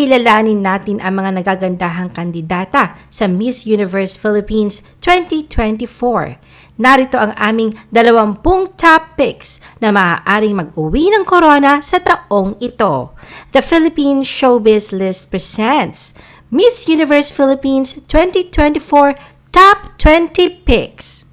Kilalanin natin ang mga nagagandahang kandidata sa Miss Universe Philippines 2024. Narito ang aming 20 top picks na maaaring mag-uwi ng corona sa taong ito. The Philippine Showbiz List presents Miss Universe Philippines 2024 Top 20 Picks.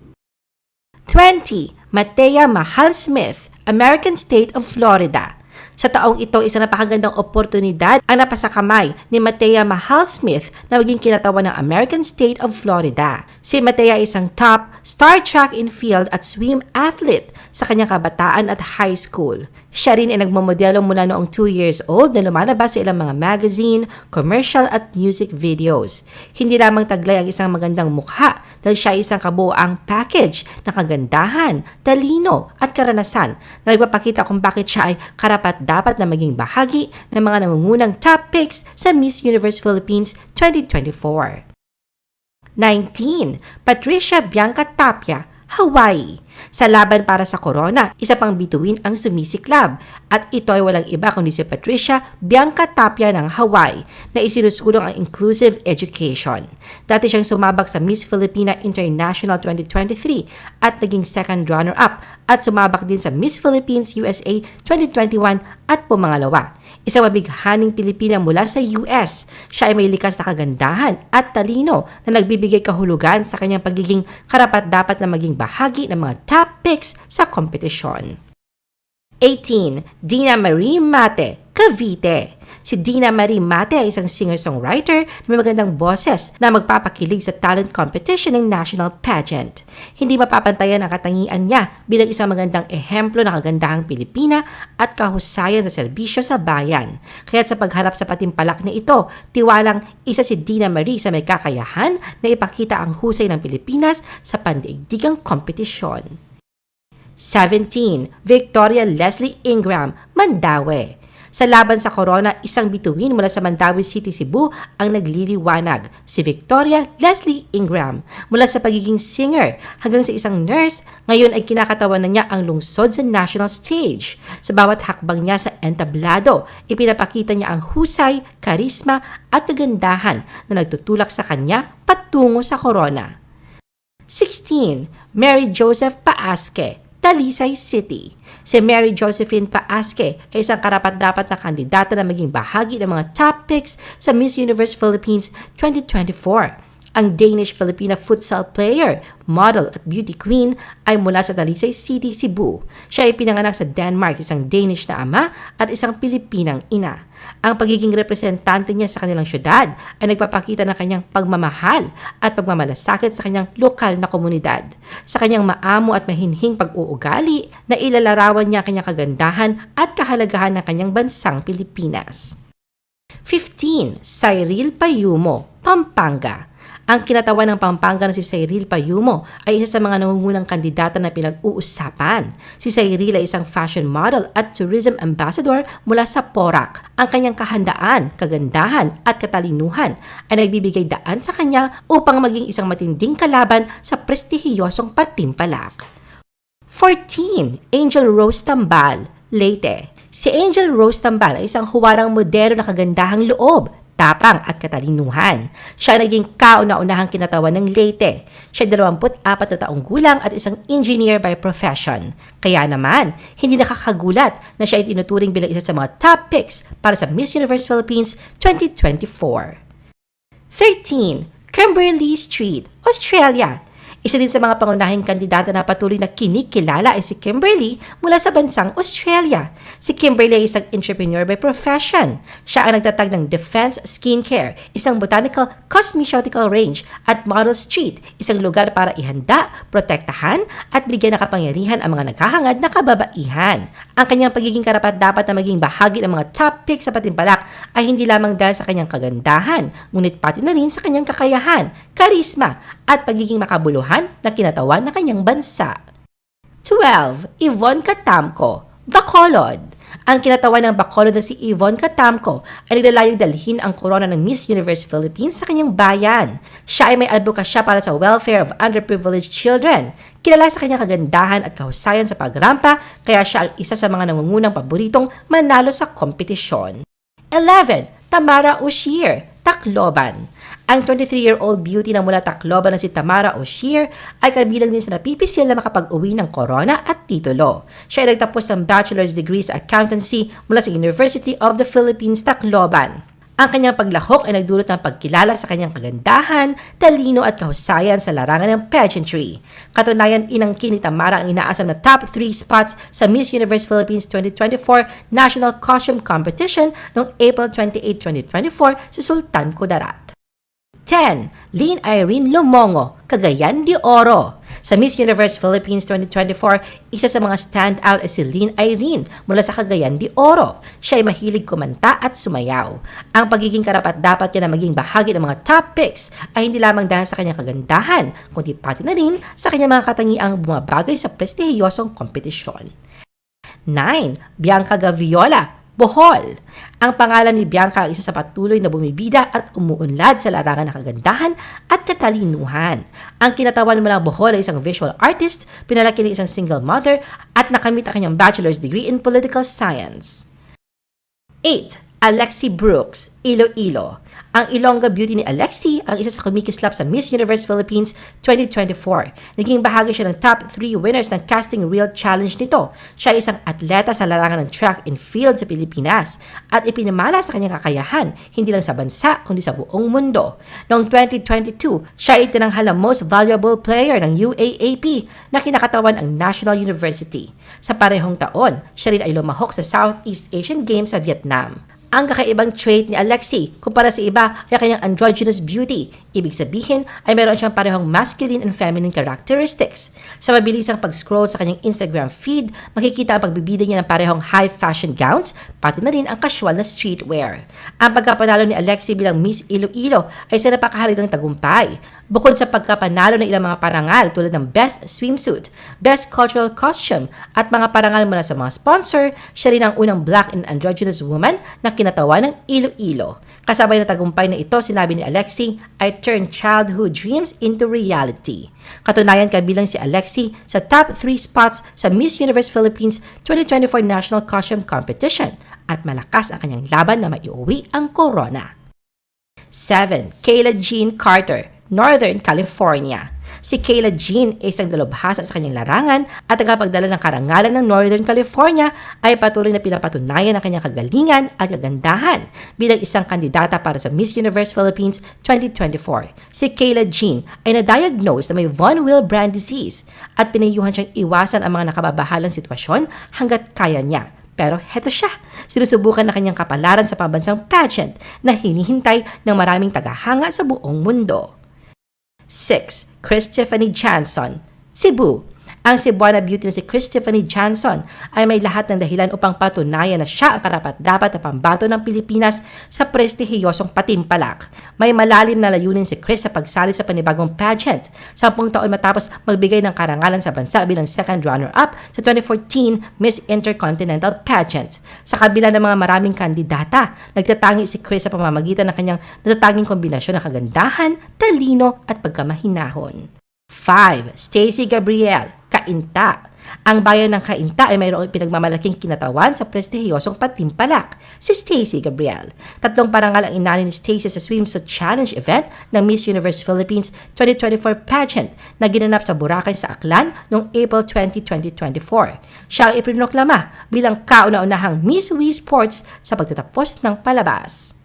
20. Matea Mahal Smith, American State of Florida. Sa taong ito, isang napakagandang oportunidad ang napasakamay ni Matea Mahal Smith na maging kinatawan ng American State of Florida. Si Matea ay isang top star track and field at swim athlete sa kanyang kabataan at high school. Siya rin ay nagmamodelo mula noong 2 years old na lumalabas sa ilang mga magazine, commercial at music videos. Hindi lamang taglay ang isang magandang mukha dahil siya ay isang kabuoang package na kagandahan, talino at karanasan na nagpapakita kung bakit siya ay karapat dapat na maging bahagi ng mga nangungunang top picks sa Miss Universe Philippines 2024. 19. Patricia Bianca Tapia, Hawaii. Sa laban para sa corona, isa pang bituin ang sumisiklab at ito ay walang iba kundi si Patricia Bianca Tapia ng Hawaii na isinusulong ang inclusive education. Dati siyang sumabak sa Miss Filipina International 2023 at naging second runner-up at sumabak din sa Miss Philippines USA 2021 at pumangalawa. Isang mabighaning Pilipina mula sa US. Siya ay may likas na kagandahan at talino na nagbibigay kahulugan sa kanyang pagiging karapat-dapat na maging bahagi ng mga top picks sa kompetisyon. 18. Dina Marie Mate, Cavite. Si Dina Marie Mate ay isang singer-songwriter na may magandang boses na magpapakilig sa talent competition ng national pageant. Hindi mapapantayan ang katangian niya bilang isang magandang ehemplo ng kagandahang Pilipina at kahusayan sa serbisyo sa bayan. Kaya't sa pagharap sa patimpalak na ito, tiwalang isa si Dina Marie sa may kakayahan na ipakita ang husay ng Pilipinas sa pandaigdigang kompetisyon. 17. Victoria Leslie Ingram, Mandawi. Sa laban sa corona, isang bituin mula sa Mandawi City, Cebu ang nagliliwanag, si Victoria Leslie Ingram. Mula sa pagiging singer hanggang sa isang nurse, ngayon ay kinakatawan na niya ang lungsod sa national stage. Sa bawat hakbang niya sa entablado, ipinapakita niya ang husay, karisma at kagandahan na nagtutulak sa kanya patungo sa corona. 16. Mary Joseph Paaske, Talisay City. Si Mary Josephine Paaske ay isang karapat-dapat na kandidata na maging bahagi ng mga top picks sa Miss Universe Philippines 2024. Ang Danish-Filipina futsal player, model at beauty queen ay mula sa Talisay City, Cebu. Siya ay pinanganak sa Denmark, isang Danish na ama at isang Pilipinang ina. Ang pagiging representante niya sa kanilang syudad ay nagpapakita ng kanyang pagmamahal at pagmamalasakit sa kanyang lokal na komunidad. Sa kanyang maamo at mahinhing pag-uugali na ilalarawan niya kanyang kagandahan at kahalagahan ng kanyang bansang Pilipinas. 15. Cyril Payumo, Pampanga ang kinatawan ng Pampanga na si Cyril Payumo ay isa sa mga nangungunang kandidata na pinag-uusapan. Si Cyril ay isang fashion model at tourism ambassador mula sa Porac. Ang kanyang kahandaan, kagandahan at katalinuhan ay nagbibigay daan sa kanya upang maging isang matinding kalaban sa prestihiyosong patimpalak. 14. Angel Rose Tambal, Leyte. Si Angel Rose Tambal ay isang huwarang modelo na kagandahang loob tapang at katalinuhan. Siya naging kauna-unahang kinatawan ng Leyte. Siya 24 na taong gulang at isang engineer by profession. Kaya naman, hindi nakakagulat na siya ay tinuturing bilang isa sa mga top picks para sa Miss Universe Philippines 2024. 13. Kimberly Street, Australia. Isa din sa mga pangunahing kandidata na patuloy na kinikilala ay si Kimberly mula sa bansang Australia. Si Kimberly ay isang entrepreneur by profession. Siya ang nagtatag ng Defense Skincare, isang botanical cosmeceutical range at Model Street, isang lugar para ihanda, protektahan at bigyan ng kapangyarihan ang mga naghahangad na kababaihan. Ang kanyang pagiging karapat dapat na maging bahagi ng mga top picks sa patimpalak ay hindi lamang dahil sa kanyang kagandahan, ngunit pati na rin sa kanyang kakayahan, karisma at pagiging makabuluhan na kinatawan ng kanyang bansa. 12. Yvonne Katamko, Bacolod. Ang kinatawan ng Bacolod na si Yvonne Katamko ay naglalayong dalhin ang korona ng Miss Universe Philippines sa kanyang bayan. Siya ay may advokasya para sa welfare of underprivileged children. Kilala sa kanyang kagandahan at kahusayan sa pagrampa, kaya siya ang isa sa mga nangungunang paboritong manalo sa kompetisyon. 11. Tamara Ushier, Tacloban. Ang 23-year-old beauty na mula Tacloban na si Tamara Oshier ay kabilang din sa napipisil na makapag-uwi ng corona at titulo. Siya ay nagtapos ng bachelor's degree sa accountancy mula sa University of the Philippines, Tacloban. Ang kanyang paglahok ay nagdulot ng pagkilala sa kanyang kagandahan, talino at kahusayan sa larangan ng pageantry. Katunayan, inangkin ni Tamara ang inaasam na top 3 spots sa Miss Universe Philippines 2024 National Costume Competition noong April 28, 2024 sa Sultan Kudarat. 10. Lynn Irene Lumongo, Cagayan de Oro. Sa Miss Universe Philippines 2024, isa sa mga standout ay si Lynn Irene mula sa Cagayan de Oro. Siya ay mahilig kumanta at sumayaw. Ang pagiging karapat-dapat niya na maging bahagi ng mga top picks ay hindi lamang dahil sa kanyang kagandahan, kundi pati na rin sa kanyang mga katangiang bumabagay sa prestihiyosong kompetisyon. 9. Bianca Gaviola, Bohol. Ang pangalan ni Bianca ay isa sa patuloy na bumibida at umuunlad sa larangan ng kagandahan at katalinuhan. Ang kinatawan mo ng Bohol ay isang visual artist, pinalaki ng isang single mother, at nakamit ang kanyang bachelor's degree in political science. 8. Alexi Brooks, Iloilo. Ang Ilongga beauty ni Alexi ang isa sa kumikislap sa Miss Universe Philippines 2024. Naging bahagi siya ng top 3 winners ng Casting Reel Challenge nito. Siya ay isang atleta sa larangan ng track and field sa Pilipinas at ipinamala sa kanyang kakayahan hindi lang sa bansa kundi sa buong mundo. Noong 2022, siya ay tinanghal ang Most Valuable Player ng UAAP na kinakatawan ang National University. Sa parehong taon, siya rin ay lumahok sa Southeast Asian Games sa Vietnam. Ang kakaibang trait ni Alexi kumpara sa iba ay kanyang androgynous beauty. Ibig sabihin ay meron siyang parehong masculine and feminine characteristics. Sa mabilisang pag-scroll sa kanyang Instagram feed, makikita ang pagbibida niya ng parehong high fashion gowns, pati na rin ang casual na streetwear. Ang pagkapanalo ni Alexi bilang Miss Iloilo ay sa napakahalagang tagumpay. Bukod sa pagkapanalo ng ilang mga parangal tulad ng Best Swimsuit, Best Cultural Costume at mga parangal mula sa mga sponsor, siya rin ang unang black and androgynous woman na kinatawa ng Iloilo. Kasabay na tagumpay na ito, sinabi ni Alexi, I turned childhood dreams into reality. Katunayan kabilang si Alexi sa top 3 spots sa Miss Universe Philippines 2024 National Costume Competition at malakas ang kanyang laban na maiuwi ang corona. 7. Kayla Jean Carter, Northern California. Si Kayla Jean ay isang dalubhasa sa kanyang larangan at tagapagdala ng karangalan ng Northern California ay patuloy na pinapatunayan ang kanyang kagalingan at kagandahan bilang isang kandidata para sa Miss Universe Philippines 2024. Si Kayla Jean ay na-diagnose na may von Willebrand disease at pinayuhan siyang iwasan ang mga nakababahalang sitwasyon hanggat kaya niya. Pero heto siya, sinusubukan na kanyang kapalaran sa pambansang pageant na hinihintay ng maraming tagahanga sa buong mundo. 6. Chris Tiffany Johnson, Cebu. Ang Cebuana beauty na si Chris Johnson ay may lahat ng dahilan upang patunayan na siya ang karapat-dapat na pambato ng Pilipinas sa prestihiyosong patimpalak. May malalim na layunin si Chris sa pagsali sa panibagong pageant. Sampung taon matapos magbigay ng karangalan sa bansa bilang second runner-up sa 2014 Miss Intercontinental Pageant. Sa kabila ng mga maraming kandidata, nagtatangi si Chris sa pamamagitan ng kanyang natatanging kombinasyon ng kagandahan, talino at pagkamahinahon. 5. Stacy Gabriel, Kainta. Ang bayan ng Kainta ay mayroong pinagmamalaking kinatawan sa prestihiyosong patimpalak, si Stacy Gabriel. Tatlong parangal ang inani ni Stacy sa Swimsuit Challenge event ng Miss Universe Philippines 2024 pageant na ginanap sa Boracay sa Aklan noong April 20, 2024. Siya ang ipinoklama bilang kauna-unahang Miss Wii Sports sa pagtatapos ng palabas.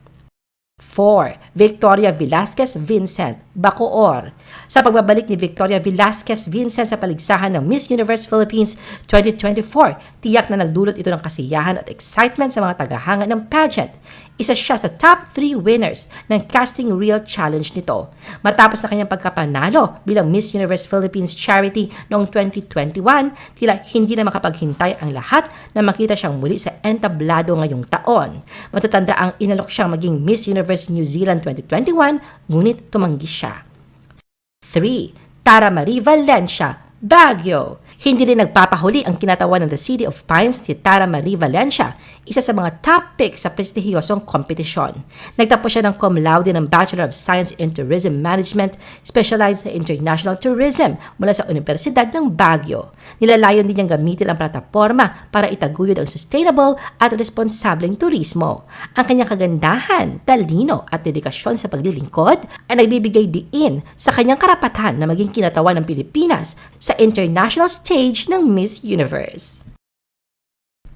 4. Victoria Velasquez Vincent, Bacoor. Sa pagbabalik ni Victoria Velasquez Vincent sa paligsahan ng Miss Universe Philippines 2024, tiyak na nagdulot ito ng kasiyahan at excitement sa mga tagahanga ng pageant. Isa siya sa top 3 winners ng Casting Reel Challenge nito. Matapos na kanyang pagkapanalo bilang Miss Universe Philippines Charity noong 2021, tila hindi na makapaghintay ang lahat na makita siyang muli sa entablado ngayong taon. Matatanda ang inalok siyang maging Miss Universe New Zealand 2021, ngunit tumanggi siya. 3. Tara Marie Valencia, Baguio. Hindi rin nagpapahuli ang kinatawan ng The City of Pines si Tara Marie Valencia. Isa sa mga top picks sa prestihiyosong kompetisyon. Nagtapos siya ng cum laude ng Bachelor of Science in Tourism Management, specialized sa International Tourism mula sa Universidad ng Baguio. Nilalayon din niyang gamitin ang plataforma para itaguyod ang sustainable at responsableng turismo. Ang kanyang kagandahan, talino at dedikasyon sa paglilingkod ay nagbibigay diin sa kanyang karapatan na maging kinatawan ng Pilipinas sa international stage ng Miss Universe.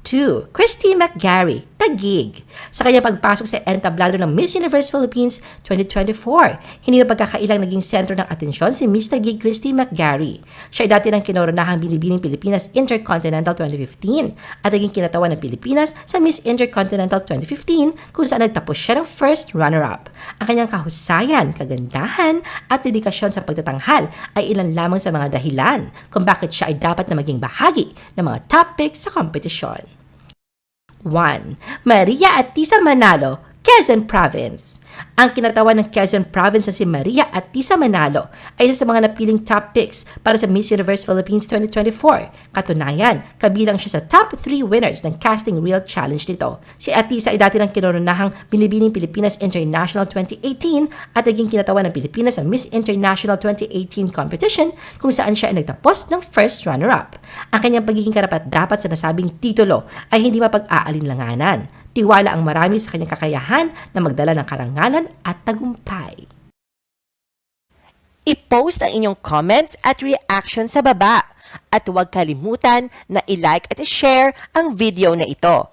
2. Christy McGarry, Tagig. Sa kanyang pagpasok sa entablado ng Miss Universe Philippines 2024, hindi na pagkakailang naging sentro ng atensyon si Miss Tagig Christy McGarry. Siya ay dati ng kinoronahang binibining Pilipinas Intercontinental 2015 at naging kinatawan ng Pilipinas sa Miss Intercontinental 2015 kung saan nagtapos siya ng first runner-up. Ang kanyang kahusayan, kagandahan at dedikasyon sa pagtatanghal ay ilan lamang sa mga dahilan kung bakit siya ay dapat na maging bahagi ng mga top picks sa kompetisyon. 1. Maria Atisa Manalo, Quezon Province. Ang kinatawan ng Quezon Province na si Maria Atisa Manalo ay isa sa mga napiling top picks para sa Miss Universe Philippines 2024. Katunayan, kabilang siya sa top 3 winners ng Casting Reel Challenge nito. Si Atisa ay dati ng kinononahang Binibining Pilipinas International 2018 at naging kinatawan ng Pilipinas sa Miss International 2018 competition kung saan siya ay nagtapos ng first runner-up. Ang kanyang pagiging karapat-dapat sa nasabing titulo ay hindi mapag-aalinlanganan. Tiwala ang marami sa kanyang kakayahan na magdala ng karangalan at tagumpay. I-post ang inyong comments at reaction sa baba. At huwag kalimutan na i-like at i-share ang video na ito.